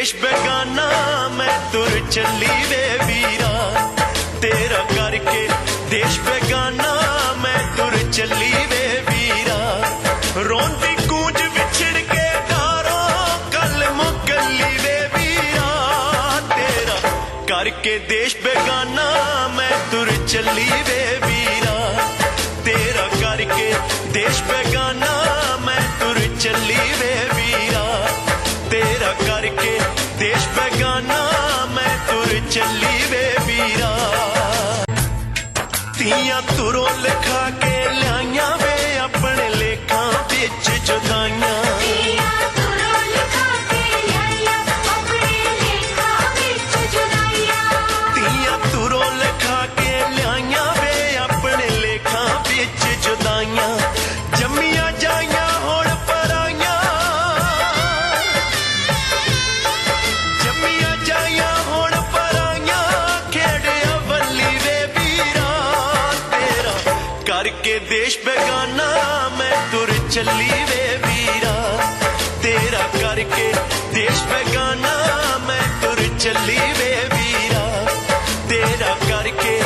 ਦੇਸ਼ ਬੇਗਾਨਾ, ਮੈਂ ਤੁਰ ਚੱਲੀ ਵੇ ਵੀਰਾ। ਤੇਰਾ ਕਰਕੇ ਦੇਸ਼ ਬੇਗਾਨਾ, ਮੈਂ ਤੁਰ ਚੱਲੀ ਵੇ ਵੀਰਾ। ਰੋਂਦੀ ਗੂੰਜ ਵਿਛੜ ਕੇ ਡਾਰੋ, ਕੱਲ ਮੁਕੱਲੀ ਵੇ ਵੀਰਾ। ਤੇਰਾ ਕਰਕੇ ਦੇਸ਼ ਬੇਗਾਨਾ, ਮੈਂ ਤੁਰ ਚੱਲੀ ਵੇ ਵੀਰਾ। ਤੇਰਾ ਕਰਕੇ ਦੇਸ਼ ਬੇਗਾਨਾ, ਮੈਂ ਤੁਰ ਚੱਲੀ ਤੇਰਾ ਦੇਸ਼ ਬੇਗਾਨਾ ਮੈਂ ਤੁਰ ਚੱਲੀ ਵੇ। ਚੱਲੀ ਵੇ ਵੀਰਾ। ਤੇਰਾ ਕਰਕੇ ਦੇਸ਼ ਬੇਗਾਨਾ ਮੈਂ ਤੁਰ ਚੱਲੀ ਵੇ ਵੀਰਾ। ਤੇਰਾ ਕਰਕੇ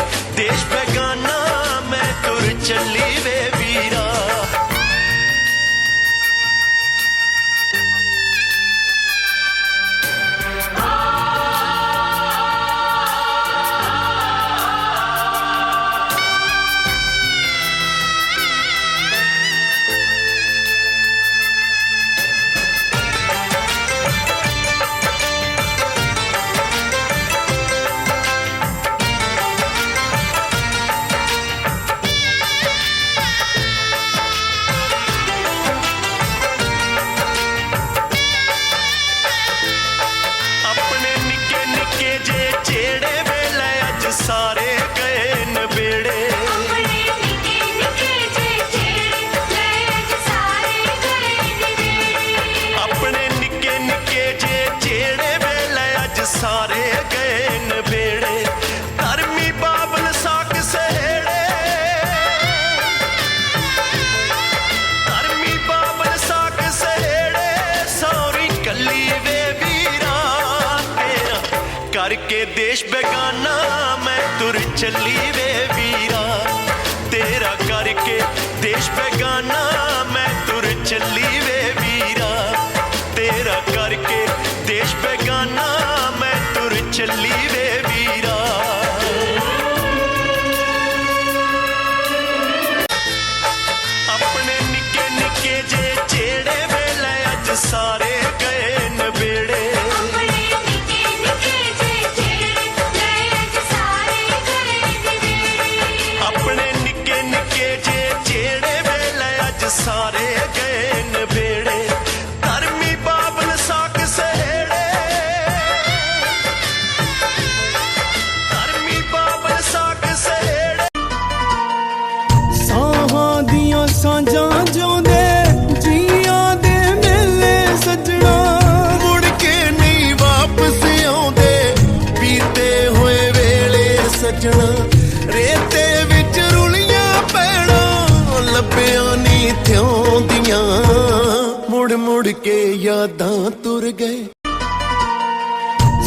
ਕੇ ਯਾਦਾਂ ਤੁਰ ਗਏ।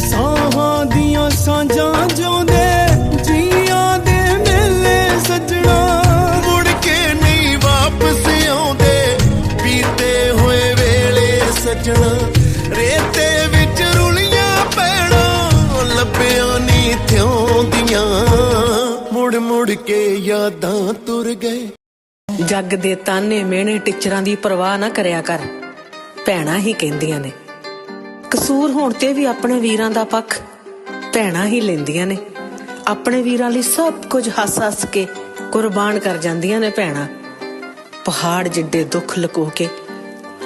ਸਾਹਾਂ ਦੀਆਂ ਸਾਂਝਾਂ ਜਿਉਂਦੇ ਜੀਆਂ ਦੇ ਮੇਲੇ ਸੱਜਣਾ। ਮੁੜ ਕੇ ਨਹੀਂ ਵਾਪਸ ਆਉਂਦੇ, ਬੀਤੇ ਹੋਏ ਵੇਲੇ ਸੱਜਣਾ। ਰੇਤੇ ਵਿੱਚ ਰੁਲੀਆਂ ਪੈਣਾ, ਲੱਭਿਆ ਨਹੀਂ ਥਿਉਂਦੀਆਂ ਮੁੜ ਮੁੜ ਕੇ ਯਾਦਾਂ ਤੁਰ ਗਏ। ਜੱਗ ਦੇ ਤਾਨੇ ਮਿਹਣੇ ਟਿਚਰਾਂ ਦੀ ਪਰਵਾਹ ਨਾ ਕਰਿਆ ਕਰ। ਭੈਣਾ ਹੀ ਕਹਿੰਦੀਆਂ ਨੇ। ਕਸੂਰ ਹੋਣ ਤੇ ਵੀ ਆਪਣੇ ਵੀਰਾਂ ਦਾ ਪੱਖ ਭੈਣਾਂ ਹੀ ਲੈਂਦੀਆਂ ਨੇ। ਆਪਣੇ ਵੀਰਾਂ ਲਈ ਸਭ ਕੁਝ ਹੱਸ-ਹੱਸ ਕੇ ਕੁਰਬਾਨ ਕਰ ਜਾਂਦੀਆਂ ਨੇ ਭੈਣਾਂ। ਪਹਾੜ ਜਿੱਡੇ ਦੁੱਖ ਲੁਕੋ ਕੇ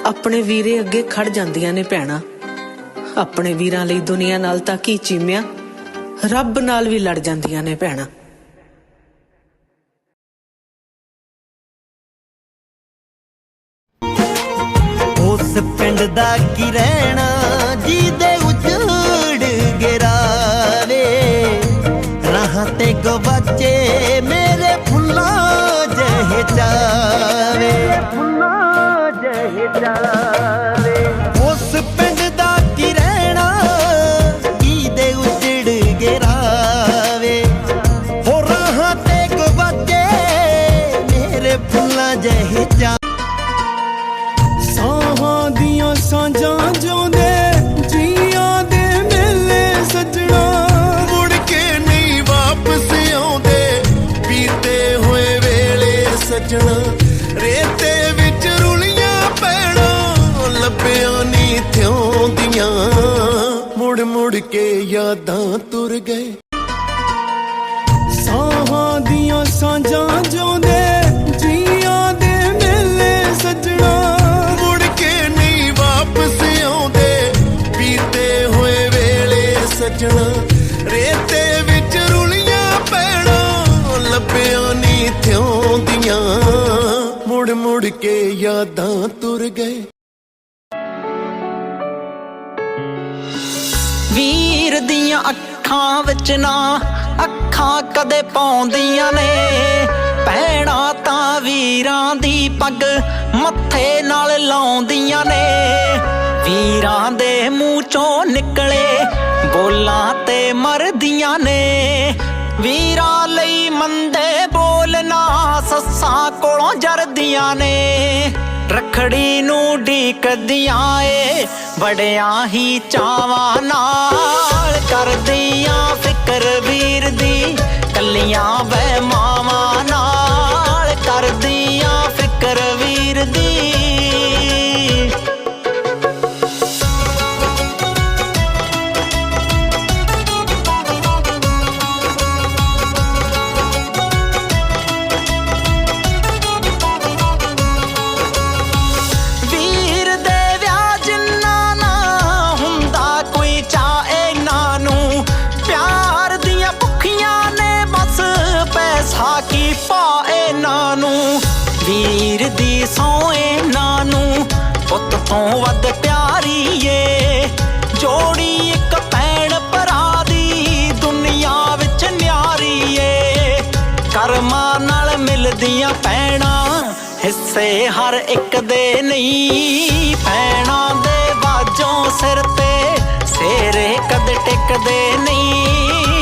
ਆਪਣੇ ਵੀਰੇ ਅੱਗੇ ਖੜ ਜਾਂਦੀਆਂ ਨੇ ਭੈਣਾਂ। ਆਪਣੇ ਵੀਰਾਂ ਲਈ ਦੁਨੀਆ ਨਾਲ ਤਾਂ ਕੀ ਚੀਮਿਆ, ਰੱਬ ਨਾਲ ਵੀ ਲੜ ਜਾਂਦੀਆਂ ਨੇ ਭੈਣਾਂ। ਦਾ ਕੀ ਰਹਿਣਾ? ਜਿਹਦੇ ਉਜੜ ਗਿਰਾਵੇ ਰਾਹਾਂ ਤੇ ਗਵਾਚੇ ਮੇਰੇ ਫੁੱਲਾਂ ਜਿਹੇ ਚਾਵੇ ਰੇਤੇ ਵਿੱਚ ਰੁਲੀਆਂ ਪੈਣੋਂ, ਲੱਭਿਆ ਨਹੀਂ ਥਿਉਂ ਦੀਆਂ। ਮੁੜ ਮੁੜ ਕੇ ਯਾਦਾਂ ਤੁਰ ਗਏ। ਸਾਹਾਂ ਦੀਆਂ ਸਾਂਝਾਂ ਜੋ ਮੁੜ ਮੁੜ ਕੇ ਯਾਦਾਂ ਤੁਰ ਗਏ। ਵੀਰ ਦੀਆਂ ਅੱਖਾਂ ਵਿੱਚ ਨਾ ਅੱਖਾਂ ਕਦੇ ਪਾਉਂਦੀਆਂ ਨੇ। ਭੈਣਾਂ ਤਾਂ ਵੀਰਾਂ ਦੀ ਪੱਗ ਮੱਥੇ ਨਾਲ ਲਾਉਂਦੀਆਂ ਨੇ। ਵੀਰਾਂ ਦੇ ਮੂੰਹ ਚੋਂ ਨਿਕਲੇ ਬੋਲਾਂ ਤੇ ਮਰਦੀਆਂ ਨੇ। ਵੀਰਾਂ ਲਈ ਮੰਦੇ ਬੋਲਣਾ ਸੱਸਾਂ ਕੋਲੋਂ ਜਰਦੀਆਂ ਨੇ, ਰਖੜੀ ਨੂੰ ਢੀਕਦੀਆਂ ਏ ਬੜਿਆਂ ਹੀ ਚਾਵਾਂ ਨਾਲ ਕਰਦੀਆਂ ਫਿਕਰ ਵੀਰ ਦੀ, ਕੱਲੀਆਂ ਬੈ ਮਾਵਾਂ ਨਾਲ ਕਰਦੀਆਂ ਫਿਕਰ ਵੀਰ ਦੀ। ਤੋਂ ਵੱਧ ਪਿਆਰੀ ਏ ਜੋੜੀ ਇੱਕ ਭੈਣ ਭਰਾ ਦੀ ਦੁਨੀਆ ਵਿੱਚ ਨਿਆਰੀ ਏ ਕਰਮਾਂ ਨਾਲ ਮਿਲਦੀਆਂ ਪੈਣਾ ਹਿੱਸੇ ਹਰ ਇੱਕ ਦੇ ਨਹੀਂ। ਪੈਣਾ ਦੇ ਬਾਜੋਂ ਸਿਰ ਤੇ ਸੇਰੇ ਕਦ ਟਿਕਦੇ ਨਹੀਂ।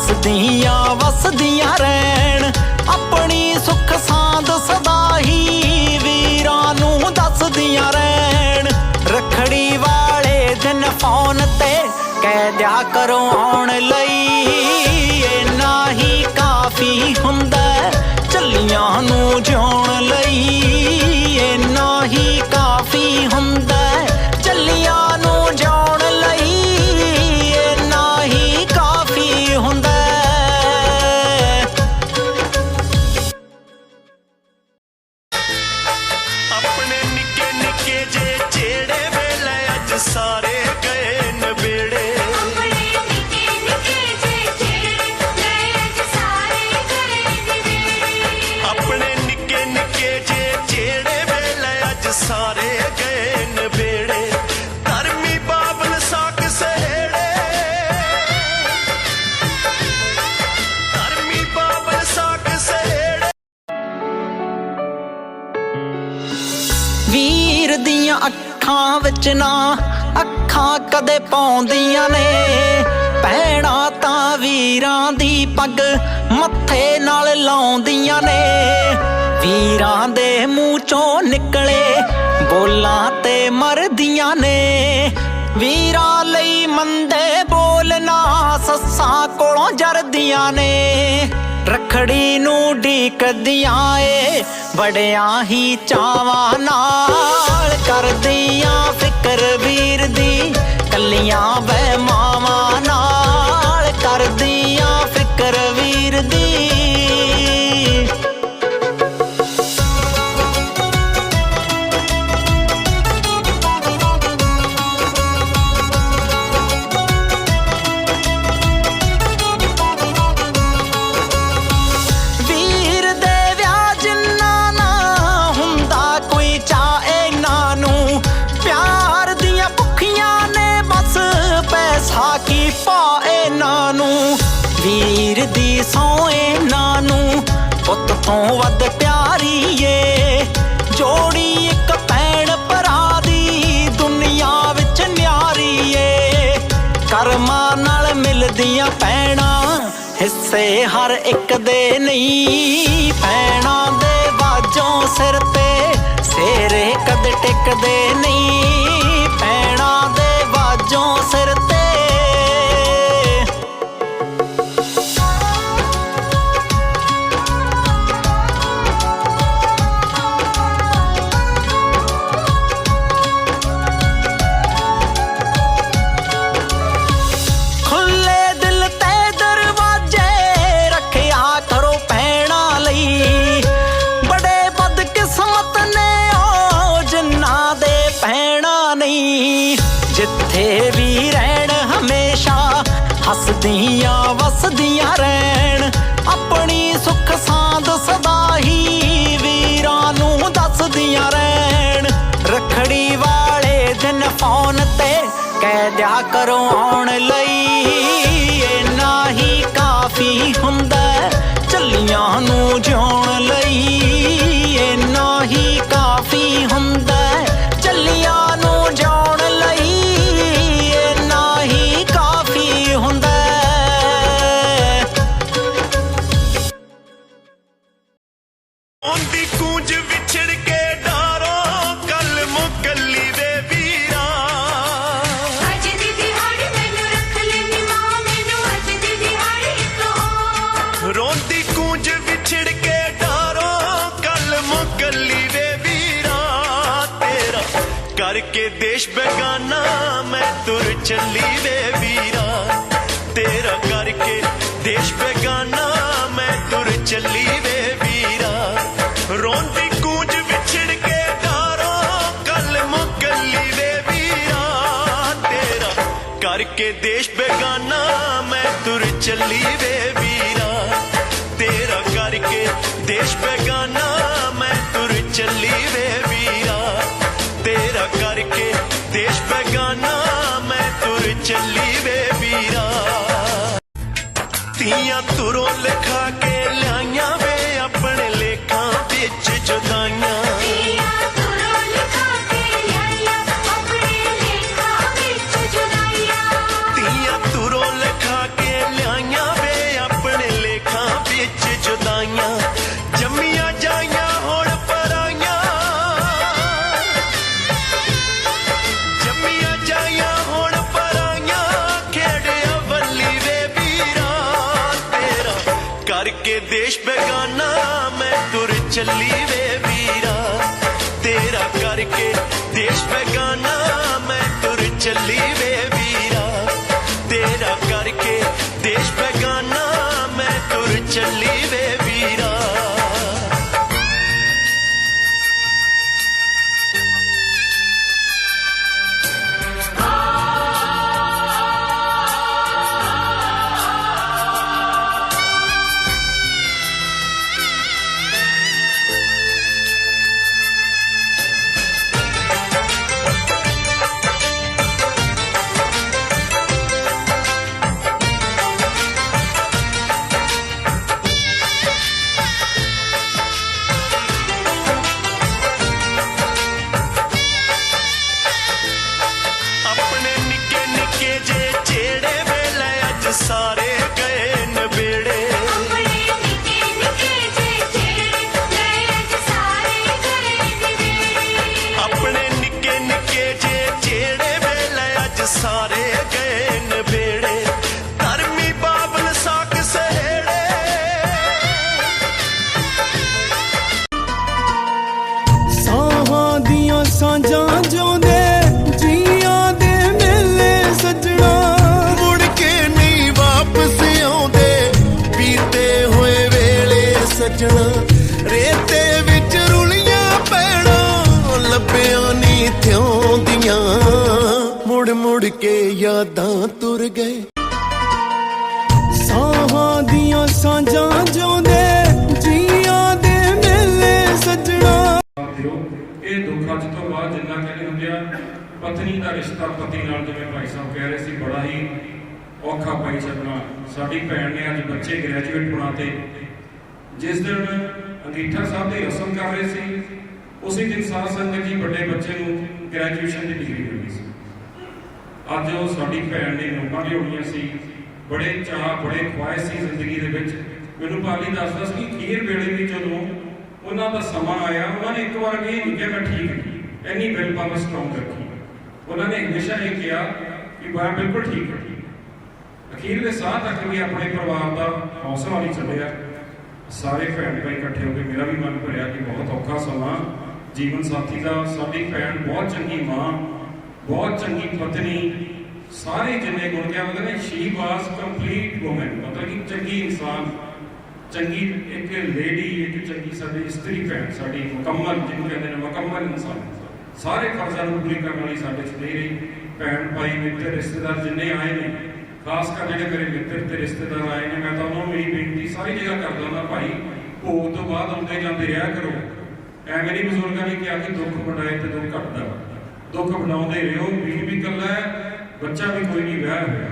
ਹੱਸਦੀਆਂ ਵਸਦੀਆਂ ਰਹਿਣ। ਆਪਣੀ ਸੁੱਖ ਸਾਂਦ ਸਦਾ ਹੀ ਵੀਰਾਂ ਨੂੰ ਦੱਸਦੀਆਂ ਰਹਿਣ। ਰਖੜੀ ਵਾਲੇ ਦਿਨ ਫੋਨ ਤੇ ਕਹਿ ਦਿਆ ਕਰੋ, ਆਉਣ ਲਈ ਇੰਨਾ ਹੀ ਕਾਫੀ ਹੁੰਦਾ ਚੱਲੀਆਂ ਨੂੰ ਜਿਉਣ ਲਈ ਵੀਰ ਦੀਆਂ ਅੱਖਾਂ ਵਿੱਚ ਨਾ ਅੱਖਾਂ ਕਦੇ ਪਾਉਂਦੀਆਂ ਨੇ। ਭੈਣਾਂ ਤਾਂ ਵੀਰਾਂ ਦੀ ਪੱਗ ਮੱਥੇ ਨਾਲ ਲਾਉਂਦੀਆਂ ਨੇ। ਵੀਰਾਂ ਦੇ ਮੂੰਹ ਚੋਂ ਨਿਕਲੇ ਬੋਲਾਂ ਤੇ ਮਰਦੀਆਂ ਨੇ। ਵੀਰਾਂ ਲਈ ਮੰਦੇ ਬੋਲਣਾ ਸੱਸਾਂ ਕੋਲੋਂ ਜਰਦੀਆਂ ਨੇ। ਰਖੜੀ ਨੂੰ ਢੀਕਦੀਆਂ ਏ ਬੜਿਆਂ ਹੀ ਚਾਵਾਂ ਨਾਲ ਕਰਦੀਆਂ ਫਿਕਰ ਵੀਰ ਦੀ ਕੱਲੀਆਂ ਬੈ ਪੁੱਤ ਤੋਂ ਵੱਧ ਪਿਆਰੀ ਏ ਜੋੜੀ ਇੱਕ ਪੈਣ ਭਰਾ ਦੀ ਦੁਨੀਆ ਵਿੱਚ ਨਿਆਰੀ ਏ ਕਰਮਾਂ ਨਾਲ ਮਿਲਦੀਆਂ ਪੈਣਾ, ਹਿੱਸੇ ਹਰ ਇੱਕ ਦੇ ਨਹੀਂ। ਪੈਣਾ ਦੇ ਬਾਜੋਂ ਸਿਰ ਤੇ, ਸੇਰੇ ਕਦ ਟਿਕਦੇ ਨਹੀਂ। ਛੱਡਿਆ ਕਰੋ ਆਉਣ ਲਈ। ਇਹ ਨਹੀਂ ਕਾਫੀ ਹੁੰਦਾ ਚੱਲੀਆਂ ਨੂੰ चली जो चली वे वीरा। तेरा करके देश में मैं तुर चली वे वीरा। तेरा करके देश में मैं तुर चली ਸਜਣਾ ਰੇਤੇ ਵਿੱਚ ਰੁਲੀਆਂ ਪੈਣਾ, ਲੱਭਿਆ ਨੀ ਥਿਉਂ ਦੀਆਂ। ਮੁੜ ਮੁੜ ਕੇ ਯਾਦਾਂ ਤੁਰ ਗਏ। ਸਾਹਾਂ ਦੀਆਂ ਸਾਂਝਾਂ ਜਿਉਂਦੇ, ਜੀਆਂ ਦੇ ਮੇਲੇ ਸਜਣਾ। ਇਹ ਦੁੱਖਾਂ ਤੋਂ ਬਾਅਦ ਜਿੰਨਾ ਕਹਿੰਦੇ ਹੁੰਦੇ ਆ, ਪਤਨੀ ਦਾ ਰਿਸ਼ਤਾ ਪਤੀ ਨਾਲ ਜਿਵੇਂ ਭਾਈ ਸਾਹਿਬ ਕਹਿ ਰਹੇ ਸੀ, ਬੜਾ ਹੀ ਔਖਾ ਭਾਈ ਚੱਲਣਾ ਸਾਡੀ ਭੈਣ ਨੇ ਅੱਜ ਬੱਚੇ ਗ੍ਰੈਜੂਏਟ ਹੋਣਾ ਤੇ ਜਿਸ ਦਿਨ ਅੰਗੀਠਾ ਸਾਹਿਬ ਦੇ ਰਸਮ ਕਰ ਰਹੇ ਸੀ, ਉਸੇ ਦਿਨ ਸਾਧ ਸੰਗਤ ਜੀ ਵੱਡੇ ਬੱਚੇ ਨੂੰ ਗ੍ਰੈਜੂਏਸ਼ਨ ਦੀ ਡਿਗਰੀ ਮਿਲੀ ਸੀ। ਅੱਜ ਉਹ ਸਾਡੀ ਭੈਣ ਨੇ ਨੌਕਾ ਵੀ ਸੀ, ਬੜੇ ਚਾਹ ਬੜੇ ਖੁਆਇਸ਼ ਸੀ ਜ਼ਿੰਦਗੀ ਦੇ ਵਿੱਚ। ਮੈਨੂੰ ਪਾਲੀ ਦੱਸਦਾ ਸੀ ਕਿ ਖੀਰ ਵੇਲੇ ਵੀ ਜਦੋਂ ਉਹਨਾਂ ਦਾ ਸਮਾਂ ਆਇਆ, ਉਹਨਾਂ ਨੇ ਇੱਕ ਵਾਰ ਵੀ ਨਹੀਂ ਕਿਹਾ, ਮੈਂ ਠੀਕ ਹਾਂ। ਐਨੀ ਵਿਲ ਪਾਵਰ ਸਟਰੋਂਗ ਰੱਖੀ ਉਹਨਾਂ ਨੇ ਹਮੇਸ਼ਾ ਇਹ ਕਿਹਾ ਕਿ ਮੈਂ ਬਿਲਕੁਲ ਠੀਕ ਹਾਂ। ਅਖੀਰ ਦੇ ਸਾਹ ਤੱਕ ਵੀ ਆਪਣੇ ਪਰਿਵਾਰ ਦਾ ਹੌਸਲਾ ਵੀ ਚੱਲਿਆ। ਸਾਰੇ ਭੈਣ ਭਾਈ ਇਕੱਠੇ ਹੋ ਕੇ ਮੇਰਾ ਵੀ ਮਨ ਭਰਿਆ ਕਿ ਬਹੁਤ ਔਖਾ ਸਮਾਂ। ਜੀਵਨ ਸਾਥੀ ਦਾ, ਸਾਡੀ ਭੈਣ ਬਹੁਤ ਚੰਗੀ ਮਾਂ, ਬਹੁਤ ਚੰਗੀ ਪਤਨੀ, ਸਾਰੇ ਜਿੰਨੇ ਗੁਣ ਕਿਹਾ ਉਹਦੇ ਨੇ ਸ਼ੀ ਵਾਸ ਕੰਪਲੀਟ ਔਮਨ ਮਤਲਬ ਕਿ ਚੰਗੀ ਇਨਸਾਨ, ਚੰਗੀ ਇੱਕ ਲੇਡੀ ਇੱਕ ਚੰਗੀ ਸਾਡੀ ਇਸਤਰੀ ਭੈਣ, ਸਾਡੀ ਮੁਕੰਮਲ, ਜਿਹਨੂੰ ਕਹਿੰਦੇ ਨੇ ਮੁਕੰਮਲ ਇਨਸਾਨ। ਸਾਰੇ ਫਰਜ਼ਾਂ ਨੂੰ ਪੂਰੀ ਕਰਨ ਵਾਲੀ ਸਾਡੇ ਚ ਨਹੀਂ ਰਹੀ। ਭੈਣ ਭਾਈ, ਮਿੱਤਰ, ਰਿਸ਼ਤੇਦਾਰ ਜਿੰਨੇ ਆਏ ਨੇ ਖਾਸ ਕਰ ਜਿਹੜੇ ਮੇਰੇ ਮਿੱਤਰ ਤੇ ਰਿਸ਼ਤੇਦਾਰ ਆਏ ਨੇ, ਮੈਂ ਤਾਂ ਉਹਨਾਂ ਨੂੰ ਮੇਰੀ ਬੇਨਤੀ ਸਾਰੀ ਜਗ੍ਹਾ ਕਰਦਾ ਹਾਂ, ਭਾਈ, ਭੋਗ ਤੋਂ ਬਾਅਦ ਆਉਂਦੇ ਜਾਂਦੇ ਰਿਹਾ ਕਰੋ। ਐਵੇਂ ਨਹੀਂ ਬਜ਼ੁਰਗਾਂ ਨੇ ਕਿਹਾ ਕਿ ਦੁੱਖ ਵੰਡਾਏ ਤੇ ਦੁੱਖ ਘਟਦਾ। ਦੁੱਖ ਵੰਡਾਉਂਦੇ ਰਹੋ ਵੀ ਵੀ ਇਕੱਲਾ ਹੈ, ਬੱਚਾ ਵੀ ਕੋਈ ਨਹੀਂ, ਵਿਆਹ ਹੋਇਆ।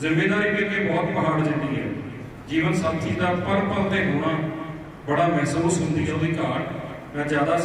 ਜ਼ਿੰਮੇਵਾਰੀ ਵੀ ਅੱਗੇ ਬਹੁਤ ਪਹਾੜ ਜਿੰਨੀ ਹੈ। ਜੀਵਨ ਸਾਥੀ ਦਾ ਪਲ ਪਲ ਤੇ ਹੋਣਾ ਬੜਾ ਮਹਿਸੂਸ ਹੁੰਦੀ ਹੈ ਉਹਦੀ ਘਾਟ। ਮੈਂ ਜ਼ਿਆਦਾ